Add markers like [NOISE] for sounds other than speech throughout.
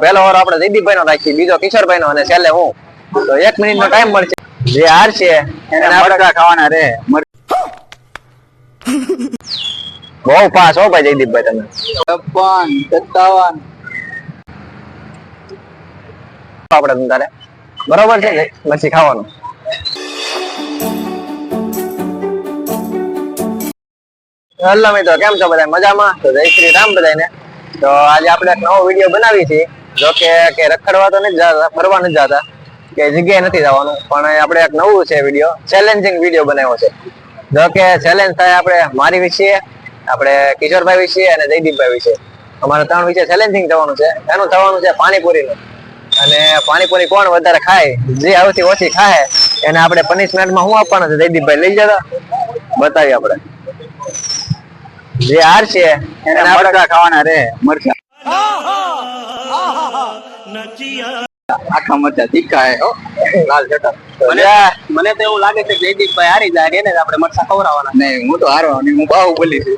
પહેલો ઓવર આપણે જયદીપભાઈ નો રાખીએ બીજો કિશોરભાઈ નો અને છેલ્લે હું. તો એક મિનિટ નો ટાઈમ મળશે. જે હાર છે એને મરચા ખાવાના રે. બહુ પાસ હો ભાઈ જયદીપભાઈ તમે. છપ્પન સત્તાવન. આપણે તારે. બરોબર છે ને? પછી ખાવાનું. હેલો મિત્રો કેમ છો બધા મજામાં? તો જય શ્રી રામ બધાને તો આજે આપણે એક નવો વીડિયો બનાવી છે. જો કે કે રખડવા તો નથી જતા ફરવા નથી જતા કે જગ્યાએ નથી જવાનું પણ આપણે એક નવું છે વીડિયો ચેલેન્જિંગ વીડિયો બનાવ્યો છે. જો કે ચેલેન્જ થાય આપણે મારી વિશે આપણે કિશોરભાઈ વિશે અને જયદીપભાઈ વિશે. અમારે ત્રણ વિશે ચેલેન્જિંગ થવાનું છે. એનું થવાનું છે પાણીપુરીનું. અને પાણીપુરી કોણ વધારે ખાય જે આવતી ઓછી ખાય એને આપણે પનિશમેન્ટમાં શું આપવાનું છે? જયદીપભાઈ લઈ જતા બતાવી આપણે. જે હાર છે એને મરચા ખાવાના રે મરચા. આખા મરચા તીખા હો. લાલ ચટક મને મને તો એવું લાગે છે કે જયદીપભાઈ હારી જાય એને જ આપણે મરચા ખવડાવવાના. નહીં હું તો હારવા નહીં હું બાહુબલી છું.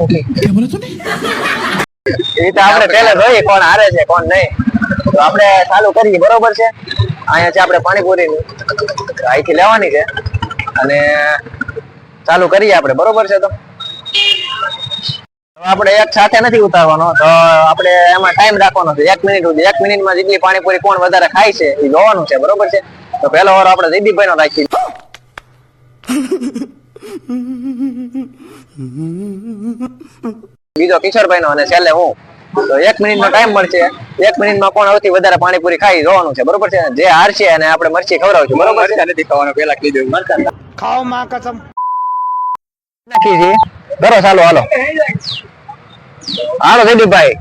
એ તો આપણે પહેલા જોઈએ કોણ હારે છે કોણ નહીં. તો આપણે ચાલુ કરીએ બરોબર છે? અહીંયા છે આપણે પાણીપુરી અહીંથી લેવાની છે. અને ચાલુ કરીએ આપણે બરોબર છે તો? આપણે એક સાથે નથી ઉતારવાનો તો આપણે એમાં ટાઈમ રાખવાનો છે. એક મિનિટ સુધી. એક મિનિટમાં જેટલી પાણીપુરી કોણ વધારે ખાય છે એ જોવાનું છે બરોબર છે? તો પહેલો વાર આપણે દીદીભાઈ નો રાખીએ. બીજો કિશોરભાઈ નો અને છેલ્લે હું. તો એક મિનિટ નો ટાઈમ મળશે. એક મિનિટમાં કોણ સૌથી વધારે પાણીપુરી ખાઈ જોવાનું છે બરોબર છે? જે હારશે અને આપણે મરચી ખવડાવશું બરોબર છે? નથી ખાવાનું પેલા કીધું ખાવમાં કસમ. નાખી છે. કરો ચાલો હાલો. હાલો જયદીપભાઈ.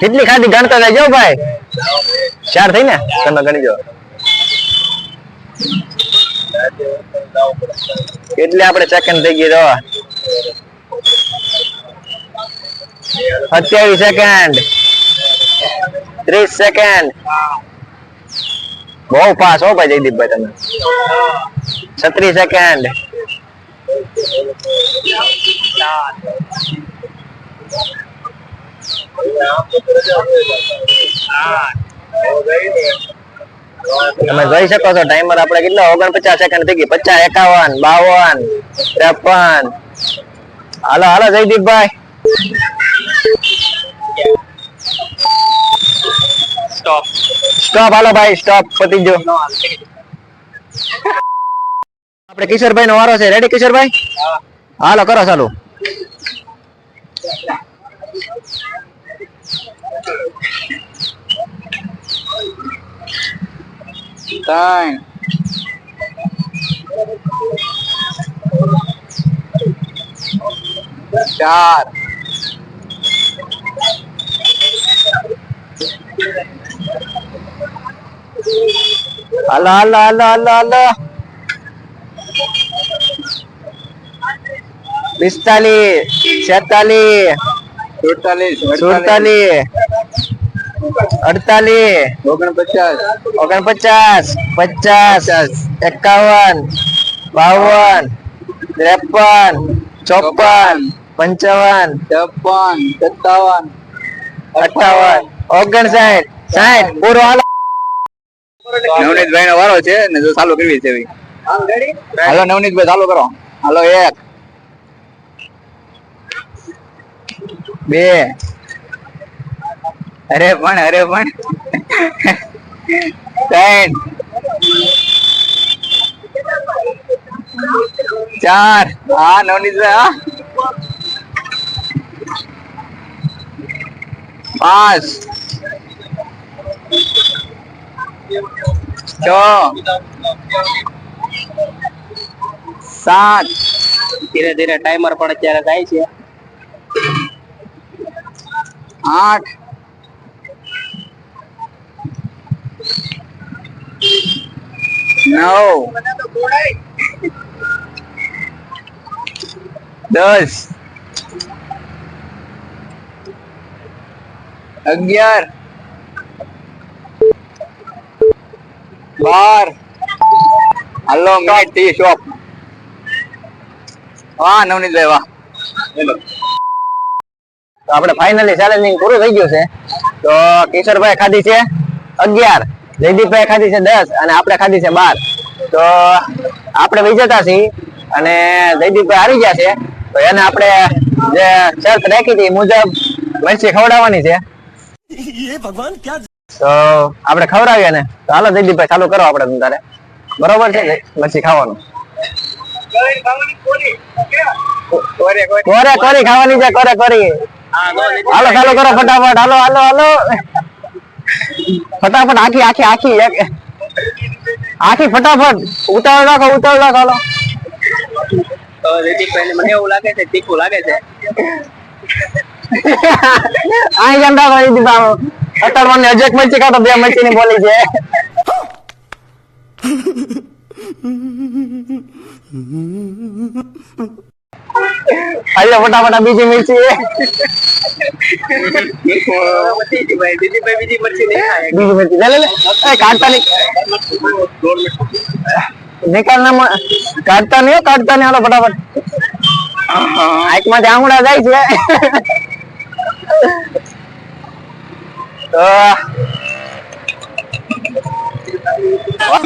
કેટલી ખાધી ગણતા જાય ભાઈ? ચાર થઈ ને? તમે ગણી જો કેટલી આપણે સેકન્ડ થઈ ગઈ તો સત્યાવીસ સેકન્ડ ત્રીસ સેકન્ડ બહુ પાસ હો ભાઈ જયદીપભાઈ તમે છત્રીસ સેકન્ડ તમે જોઈ શકો છો ટાઈમર આપણે કેટલો ઓગણપચાસ સેકન્ડ થઈ ગઈ પચાસ એકાવન બાવન ત્રેપન હાલો હાલો જયદીપભાઈ સ્ટોપ સ્ટોપ હાલો ભાઈ સ્ટોપ પતી ગયો. આપણે કિશોરભાઈ નો વારો છે. રેડી કિશોરભાઈ? હાલો કરો ચાલુ. ત્રણ ચાર હાલો હાલો હાલો હાલો હાલો પિસ્તાલીસ છેતાલીસ સુડતાલીસ અડતાલીસ. ઓગણપચાસ. ઓગણપચાસ પચાસ એકાવન બાવન ત્રેપન ચોપન પંચાવન છપ્પન સત્તાવન અઠાવન ઓગણસાઠ સાઠ. પૂરો હાલો. નવનીતભાઈ નો વારો છે ને જો ચાલુ કરવી છે હાલો નવનીતભાઈ, ચાલુ કરો. હાલો, એક. બે. અરે પણ અરે પણ. ત્રણ. ચાર. હા, નવનીતભાઈ, હા. પાંચ. છ સાત. ધીરે ધીરે ટાઈમર પણ અત્યારે થાય છે. આઠ. નવ. દસ. અગિયાર. બાર. હલો મિનિટ ટી શોપ વાહ નવનીતભાઈ વાહ. તો આપણે ફાઇનલી ચેલેન્જિંગ પૂરું થઈ ગયું છે. તો કિશોરભાઈ ખાધી છે અગિયાર, જયદીપભાઈ ખાધી છે દસ, અને આપણે ખાધી છે બાર. તો આપણે વિજેતા છીએ અને જયદીપભાઈ હારી ગયા છે. તો એને આપણે જે શર્ત રાખી હતી મુજબ મરચી ખવડાવવાની છે. [LAUGHS] તો આપણે ખવડાવીએ ને. તો હાલો જયદીપભાઈ ચાલુ કરો આપણે તારે બરોબર છે મચ્છી ખાવાનું. કોરે કોરે. ખાવાની છે? કોરે કોરી. હાલો ચાલુ કરો ફટાફટ. હાલો હાલો હાલો. ફટાફટ આખી આખી આખી એક. આખી ફટાફટ. ઉતાવળ નાખો ઉતાવળ નાખો હાલો. તો જયદીપભાઈને મને એવું લાગે છે તીખું લાગે છે. [LAUGHS] અહીં કેમ ભાઈ? દીપા અત્યારે મને હજુ એક મરચી ખાતો બે મરચી ની બોલી છે હાલો ફટાફટ આ બીજી મિરચી જયદીપભાઈ જયદીપભાઈ બીજી મરચી નહીં ખાય બીજી મિરચી લે લે લે એ કાઢતા નહીં નિકાલ ના મ- કાઢતા નહીં હો, કાઢતા નહીં હાલો ફટાફટ આંખમાંથી આંગળા જાય છે તો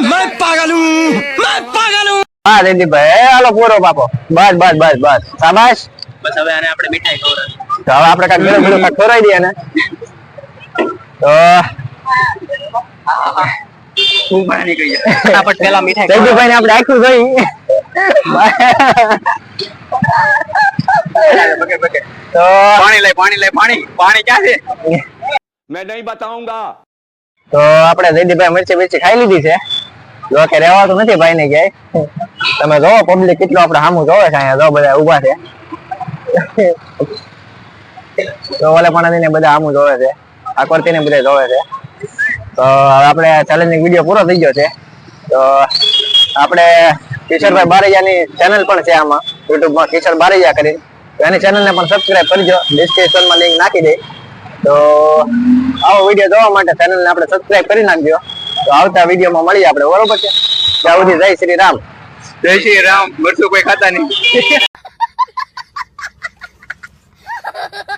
मैं पागल हूँ मैं पागल हूँ હા જયદીપભાઈ એ હાલો પૂરો બાપો બસ બસ બસ બસ શાબાશ બસ હવે આને આપણે મીઠાઈ ખવડાવીએ તો હવે આપણે કાંઈક ગળું ગળું કાંઈક ખવડાવી દઈએ ને તો હું બહાર નીકળી જાય ફટાફટ પેલા મીઠાઈ જયદીપભાઈ ને આપણે આખું જોઈ પકડ પકડ તો પાણી લઈ પાણી લઈ પાણી પાણી ક્યાં છે मैं नहीं बताऊंगा તો આપણે જયદીપભાઈ મરચી મરચી ખાઈ લીધી છે જો કે રહેવાતું નથી ભાઈ ને ક્યાંય તમે જોવો પબ્લિક કેટલું આપણે સામું જોવે છે અહીંયા જો બધા ઊભા છે તો ઓલે પણ ને બધા સામું જોવે છે આકર્તિ ને બધા જોવે છે તો હવે આપણે ચેલેન્જિંગ વિડીયો પૂરો થઈ ગયો છે તો આપણે કિશોરભાઈ બારેજાની ચેનલ પણ છે આમાં યુટ્યુબમાં કિશોર બારેજા કરી તો એની ચેનલને પણ સબસ્ક્રાઇબ કરજો ડિસ્ક્રિપ્શનમાં લિંક નાખી દઈ તો આવો વીડિયો જોવા માટે ચેનલને આપણે સબસ્ક્રાઇબ કરી નાખજો. તો આવતા વિડીયોમાં મળીએ આપણે બરોબર છે? ત્યાં સુધી જય શ્રી રામ. જય શ્રી રામ મરચું કોઈ ખાતા નહીં. [LAUGHS]